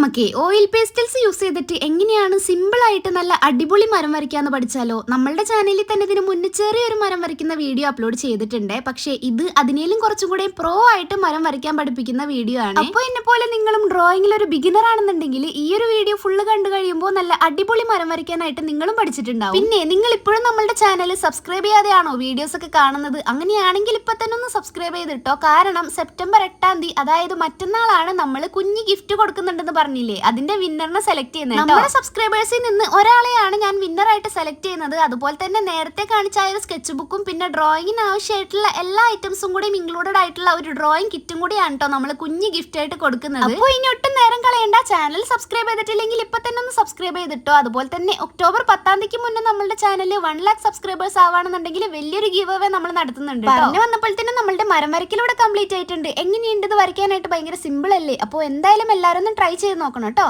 നമുക്ക് oil pastels use ചെയ്തിട്ട് എങ്ങനെയാണ് സിമ്പിൾ ആയിട്ട് നല്ല അടിപൊളി മരം വരയ്ക്കാന്ന് പഠിച്ചാലോ? നമ്മളുടെ ചാനലിൽ തന്നെ ഇതിന് മുന്നേ ചെറിയൊരു മരം വരയ്ക്കുന്ന വീഡിയോ അപ്ലോഡ് ചെയ്തിട്ടുണ്ട്. പക്ഷേ ഇത് അതിനേലും കുറച്ചും കൂടെ പ്രോ ആയിട്ട് മരം വരയ്ക്കാൻ പഠിപ്പിക്കുന്ന വീഡിയോ ആണ്. അപ്പോൾ എന്നെ പോലെ നിങ്ങളും ഡ്രോയിങ്ങിൽ ഒരു ബിഗിനർ ആണെന്നുണ്ടെങ്കിൽ ഈ ഒരു വീഡിയോ ഫുള്ള് കണ്ടു കഴിയുമ്പോൾ നല്ല അടിപൊളി മരം വരയ്ക്കാനായിട്ട് നിങ്ങളും പഠിച്ചിട്ടുണ്ടാവും. പിന്നെ നിങ്ങൾ ഇപ്പോഴും നമ്മളുടെ ചാനൽ സബ്സ്ക്രൈബ് ചെയ്യാതെയാണോ വീഡിയോസ് ഒക്കെ കാണുന്നത്? അങ്ങനെയാണെങ്കിൽ ഇപ്പൊ തന്നെ ഒന്ന് സബ്സ്ക്രൈബ് ചെയ്തിട്ടോ. കാരണം സെപ്റ്റംബർ എട്ടാം തീയതി അതായത് മറ്റന്നാളാണ് നമ്മൾ കുഞ്ഞു ഗിഫ്റ്റ് കൊടുക്കുന്നുണ്ടെന്ന് പറഞ്ഞില്ലേ? അതിന്റെ വിന്നറിനെ സെലക്ട് ചെയ്യുന്നത് നമ്മുടെ സബ്സ്ക്രൈബേഴ്സിൽ നിന്ന് ഒരാളെയാണ് ഞാൻ വിന്നറായിട്ട് സെലക്ട് ചെയ്യുന്നത്. അതുപോലെ തന്നെ നേരത്തെ കാണിച്ച ആ ഒരു സ്കെച്ച് ബുക്കും പിന്നെ ഡ്രോയിങ്ങിന് ആവശ്യമായിട്ടുള്ള എല്ലാ ഐറ്റംസും കൂടി ഇൻക്ലൂഡഡ് ആയിട്ടുള്ള ഒരു ഡ്രോയിങ് കിറ്റും കൂടിയാണ് കേട്ടോ നമ്മൾ കുഞ്ഞ് ഗിഫ്റ്റ് ആയിട്ട് കൊടുക്കുന്നത്. അപ്പോൾ ഇനി ഒട്ടും നേരം കളയേണ്ട. ചാനൽ സബ്സ്ക്രൈബ് ചെയ്തിട്ടില്ലെങ്കിൽ ഇപ്പൊ തന്നെ ഒന്ന് സബ്സ്ക്രൈബ് ചെയ്തിട്ടോ. അതുപോലെ തന്നെ ഒക്ടോബർ പത്താം തീയതിക്ക് മുന്നേ നമ്മുടെ ചാനലിൽ വൺ ലാക്ക് സബ്സ്ക്രൈബേഴ്സ് ആവാണെന്നുണ്ടെങ്കിൽ വലിയൊരു ഗീവ് അവേ നമ്മൾ നടത്തുന്നുണ്ട് പറഞ്ഞു തന്നെ നമ്മളുടെ മരം വരയ്ക്കലൂടെ കംപ്ലീറ്റ് ആയിട്ടുണ്ട്. എങ്ങനെയുണ്ട് ഇത് വരയ്ക്കാനായിട്ട്? ഭയങ്കര സിമ്പിൾ അല്ലേ? അപ്പോൾ എന്തായാലും എല്ലാവരും ഒന്ന് ട്രൈ ചെയ്ത് നോക്കണം കേട്ടോ.